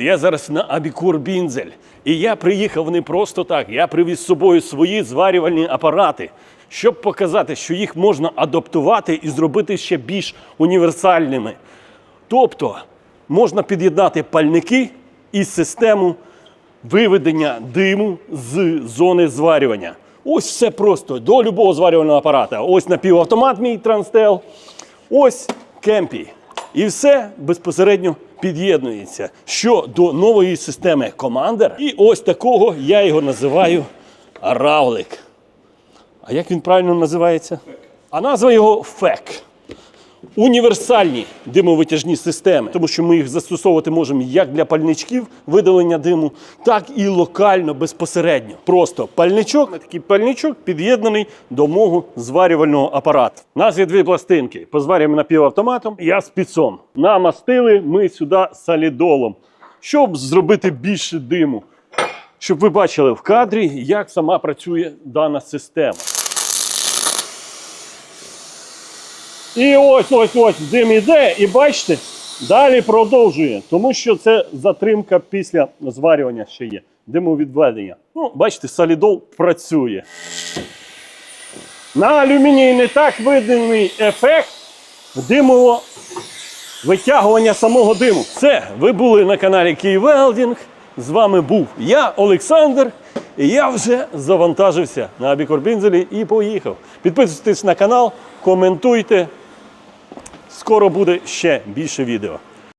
Я зараз на Абікур Бінзель. І я приїхав не просто так. Я привіз з собою свої зварювальні апарати, щоб показати, що їх можна адаптувати і зробити ще більш універсальними. Тобто можна під'єднати пальники і систему виведення диму з зони зварювання. Ось все просто до любого зварювального апарата. Ось напівавтомат мій Транстел, ось кемпі. І все безпосередньо під'єднується. Що до нової системи Commander, і ось такого я його називаю равлик. А як він правильно називається? А назва його ФЕК. Універсальні димовитяжні системи, тому що ми їх застосовувати можемо як для пальничків видалення диму, так і локально безпосередньо. Просто пальничок, такий пальничок під'єднаний до мого зварювального апарату. У нас є дві пластинки. Позварюємо напівавтоматом, я з піцом. Намастили ми сюди солідолом, щоб зробити більше диму. Щоб ви бачили в кадрі, як сама працює дана система. І ось ось ось дим іде, і бачите, далі продовжує, тому що це затримка після зварювання ще є. Димовідведення. Ну, бачите, солідол працює. На алюмінії не так видимий ефект димового витягування самого диму. Все, ви були на каналі Київелдінг. З вами був я, Олександр. І я вже завантажився на Абікорбінзелі і поїхав. Підписуйтесь на канал, коментуйте. Скоро буде ще більше відео.